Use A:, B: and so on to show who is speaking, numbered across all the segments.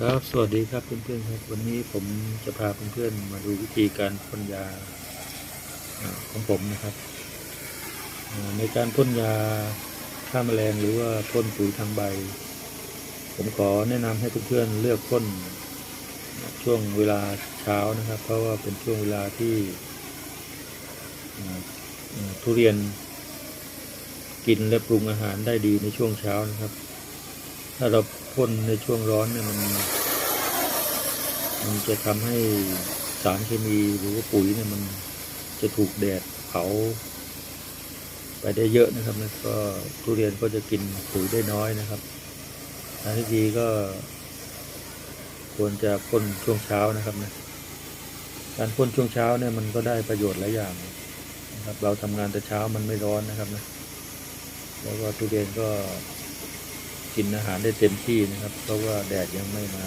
A: ครับ สวัสดีครับเพื่อนๆครับ วันนี้ผมจะพาเพื่อนๆมาดูวิธีการพ่นยาของผมนะครับในการพ่นยาฆ่าแมลงหรือว่าพ่นปุ๋ยทางใบ ผมขอแนะนำให้เพื่อนๆเลือกพ่นช่วงเวลาเช้านะครับ เพราะว่าเป็นช่วงเวลาที่ทุเรียนกินและปรุงอาหารได้ดีในช่วงเช้านะครับ ถ้าเราพ่นในช่วงร้อนเนี่ยมัน มันจะทำให้สารเคมีหรือว่าปุ๋ยเนี่ยมันจะถูกแดดเผา ไปได้เยอะนะครับแล้วก็ทุเรียนก็จะกินปุ๋ยได้น้อยนะครับทางที่ดีก็ ควรจะพ่นช่วงเช้านะครับนะการพ่นช่วงเช้าเนี่ยมันก็ได้ประโยชน์หลายอย่างนะครับ เราทำงานแต่เช้ามันไม่ร้อนนะครับนะแล้วก็ทุเรียนก็ กินอาหารได้เต็มที่นะครับ เพราะว่าแดดยังไม่มา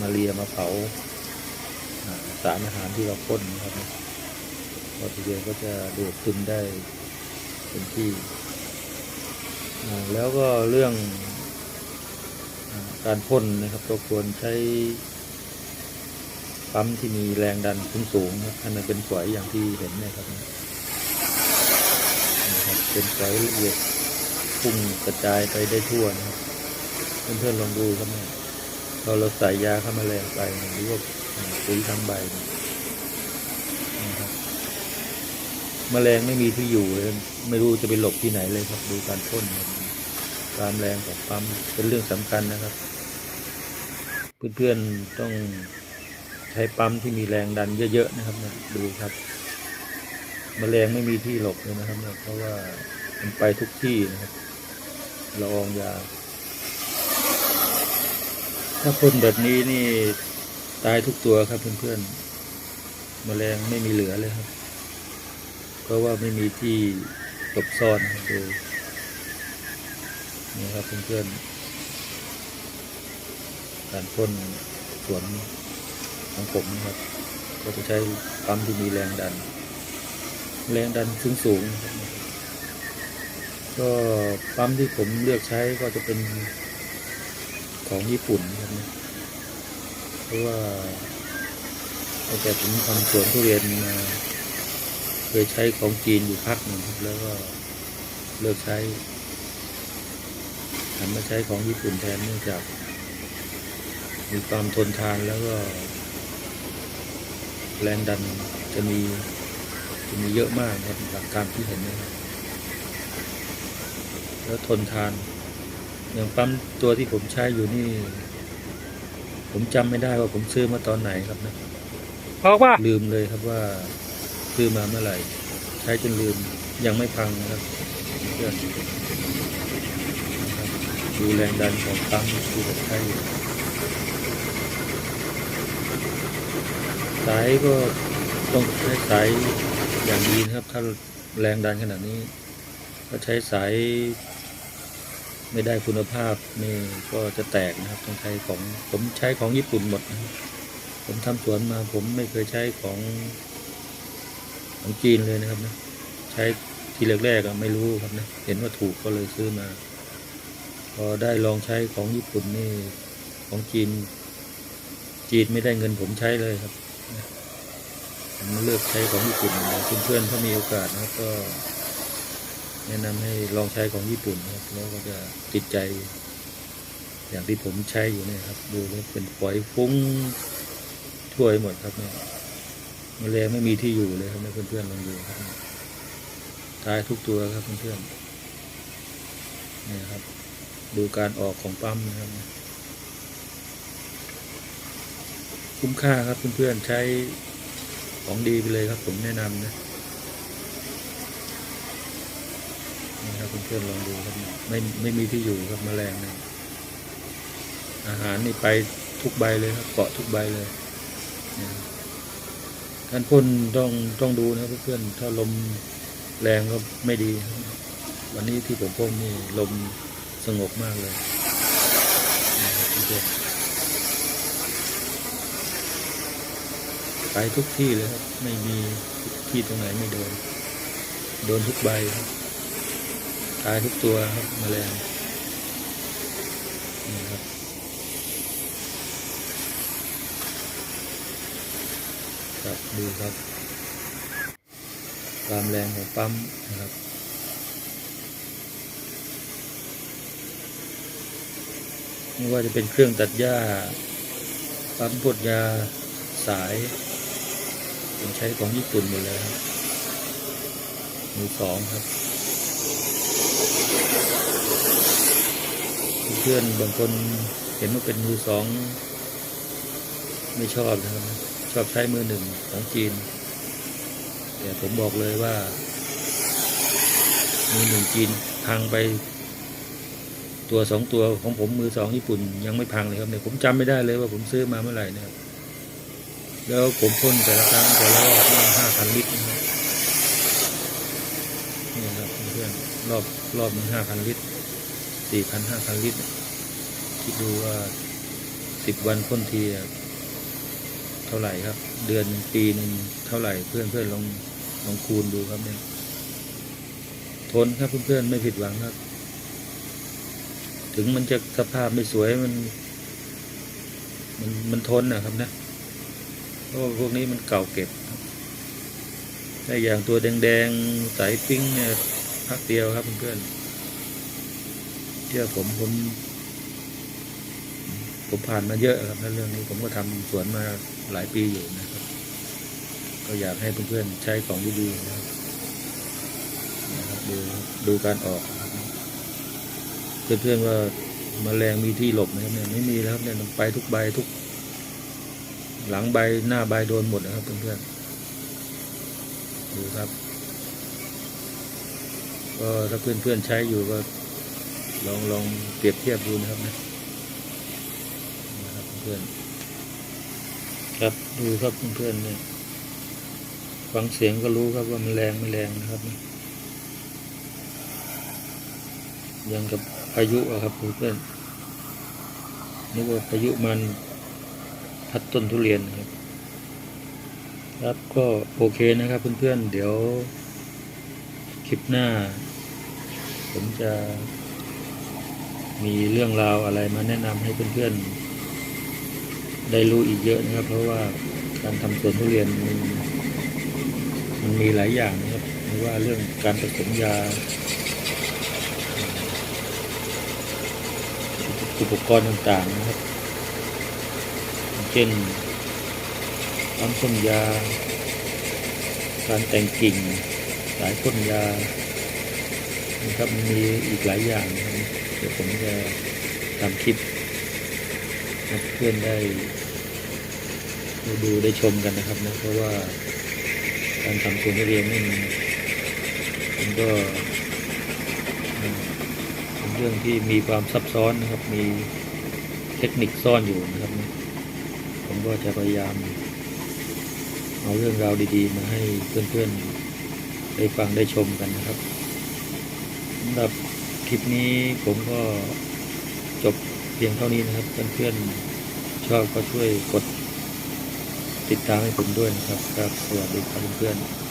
A: มาเลียมาเผาสารอาหารที่เราพ่นนะครับพอทุเรียนก็จะดูดซึมได้เต็มที่ แล้วก็เรื่องการพ่นนะครับเราควรใช้ปั๊มที่มีแรงดันสูงๆนะครับให้นเป็นฝอยอย่างที่เห็นนะครับนะครับเป็นฝอยละเอียด พุ่งกระจายไปได้ทั่วนะเพื่อนๆลองดูครับเนี่ยพอเราใส่ยาฆ่ามาแมลงไปหรือว่าปุ๋ยทางใบนะครับแมลงไม่มีที่อยู่เลยไม่รู้จะไปหลบที่ไหนเลยครับดูการพ่นครับการแรงของปั๊มเป็นเรื่องสำคัญนะครับ เพื่อนๆต้องใช้ปั๊มที่มีแรงดันเยอะๆนะครับนะดูครับแมลงไม่มีที่หลบเลยนะครับนี่ยเพราะว่ามันไปทุกที่นะครับ ละอองยา ถ้าพ่นแบบนี้นี่ตายทุกตัวครับเพื่อนๆแมลงไม่มีเหลือเลยครับ เพราะว่าไม่มีที่หลบซ่อนดูนี่ครับเพื่อนๆการพ่นสวนของผมนะครับ ก็จะใช้ปั๊มที่มีแรงดัน แรงดันสูงสูงๆนะครับ ก็ปั๊มที่ผมเลือกใช้ก็จะเป็นของญี่ปุ่นนะครับเพราะว่าตั้งแต่ผมทำสวนทุเรียนมาเคยใช้ของจีนอยู่พักหนึ่งแล้วก็เลิกใช้หันมาใช้ของญี่ปุ่นแทนเนื่องจาก มีความทนทานแล้วก็ แรงดันจะมีจะมีเยอะมากครับหลักการที่เห็นนะครับ แล้วทนทาน อย่างปั๊มตัวที่ผมใช้อยู่นี่ ผมจำไม่ได้ว่าผมซื้อมาตอนไหนครับนะ
B: ออกป่ะ
A: ลืมเลยครับว่าซื้อมาเมื่อไหร่ ใช้จนลืมยังไม่พังนะครับเพื่อนนะครับดูแรงดันของปั๊มที่ผมใช้อยู่สายก็ต้องใช้สายอย่างดีนะครับ ถ้าแรงดันขนาดนี้ ก็ใช้สาย ไม่ได้คุณภาพนี่ก็จะแตกนะครับต้องใช้ของผมใช้ของญี่ปุ่นหมดนะผมทำสวนมาผมไม่เคยใช้ของของจีนเลยนะครับนะใช้ทีแรกๆอะไม่รู้ครับนะเห็นว่าถูกก็เลยซื้อมา พอได้ลองใช้ของญี่ปุ่นนี่ของจีน จีนไม่ได้เงินผมใช้เลยครับผมเลือกใช้ของญี่ปุ่นเพื่อนๆถ้ามีโอกาสนะก็ แนะนำให้ลองใช้ของญี่ปุ่นนะครับแล้วก็จะติดใจ อย่างที่ผมใช้อยู่เนี่ยครับ ดูแล้วเป็นฝอยฟุ้งทั่วไปหมดครับเนี่ยแมลงไม่มีที่อยู่เลยครับเพื่อนๆลองดูครับตายทุกตัวครับเพื่อนๆนี่ครับ ดูการออกของปั๊มนะครับ คุ้มค่าครับเพื่อนๆใช้ของดีไปเลยครับ ผมแนะนำนะ นะครับเพื่อนๆลองดูครับไม่ไม่มีที่อยู่ครับแมลงเนี่ยอาหารนี่ไปทุกใบเลยครับเกาะทุกใบเลยเนี่ารพ่นต้องต้องดูนะครับเพื่อนๆถ้าลมแรงก็ไม่ดี วันนี้ที่ผมพ่นนี่ลมสงบมากเลยไปทุกที่เลยครับ ไม่มีที่ตรงไหนไม่โดน โดนทุกใบครับ ตายทุกตัวครับมแมลงนี่ครับครับดูครับความแรงของปั๊มนะครับไม่ว่าจะเป็นเครื่องตัดหญ้า ปั๊มปดยาสายเป็ใช้ของญี่ปุ่นหมดเลยครับมือสองครับ เพื่อนบางคนเห็นว่าเป็นมือสอง ไม่ชอบนะครับชอบใช้มือหนึ่งของจีน แต่ผมบอกเลยว่า มือหนึ่งจีนพังไป ตัวสองตัวของผมมือสองญี่ปุ่นยังไม่พังเลยครับเนี่ยผมจำไม่ได้เลยว่าผมซื้อมาเมื่อไหร่นะครับแล้วผมพ่นแต่ละครั้งแต่ละรอบนี่ห้าพันลิตรนะครับนี่ครับเพื่อนรอบ รอบหนึ่งห้าพันลิตรสี่พันห้าพันลิตร คิดดูว่าสิบวันพ่นทีเท่าไหร่ครับ เดือนปีหนึ่งเท่าไหร่เพื่อนเพื่อนลองลองคูณดูครับเนี่ยทนครับเพื่อนๆไม่ผิดหวังครับ ถึงมันจะสภาพไม่สวยมัน มันมันทนนะครับนะเพราะพวกนี้มันเก่าเก็บครับแต่อย่างตัวแดงๆ สายปิ้งเนี่ย พักเดียวครับเพื่อนๆเชื่อผมผม ผมผ่านมาเยอะครับในเรื่องนี้ผมก็ทำสวนมาหลายปีอยู่นะครับ ก็อยากให้เพื่อนๆใช้ของดีๆนะครับดูดูการออกเพื่อนๆว่ามาแมลงมีที่หลบไหมครับเนี่ยไม่มีแล้วครับเนี่ยมันไปทุกใบทุก หลังใบหน้าใบโดนหมดนะครับเพื่อนๆดูครับ ก็ถ้าเพื่อนๆใช้อยู่ก็ลองลองเปรียบเทียบดูนะครับนะนะครับเพื่อนครับดูครับเพื่อนๆเนี่ยฟังเสียงก็รู้ครับว่ามันแรงไม่แรงนะครับยังกับพายุอะครับเพื่อนนึกว่าพายุมันพัดต้นทุเรียนครับ ครับก็โอเคนะครับเพื่อนๆเดี๋ยวคลิปหน้า ผมจะมีเรื่องราวอะไรมาแนะนำให้เพื่อนๆ ได้รู้อีกเยอะนะครับ เพราะว่าการทำสวนทุเรียนมันมันมีหลายอย่างนะครับไม่ว่าเรื่องการผสมยา อุปกรณ์ต่างๆนะครับ เช่นปั๊มพ่นยา การแต่งกิ่ง สายพ่นยา นะครับมันมีอีกหลายอย่างนะครับเดี๋ยวผมจะทำคลิปให้เพื่อนได้ดูได้ชมกันนะครับนะเพราะว่าการทำสวนทุเรียนนี่มันก็เป็นเรื่องที่มีความซับซ้อนนะครับ มีเทคนิคซ่อนอยู่นะครับ ผมก็จะพยายาม เอาเรื่องราวดีๆ มาให้เพื่อนๆ ได้ฟังได้ชมกันนะครับ สำหรับคลิปนี้ผมก็จบเพียงเท่านี้นะครับ เพื่อนๆ ชอบก็ช่วยกดติดตามให้ผมด้วยนะครับครับ สวัสดีครับเพื่อนๆ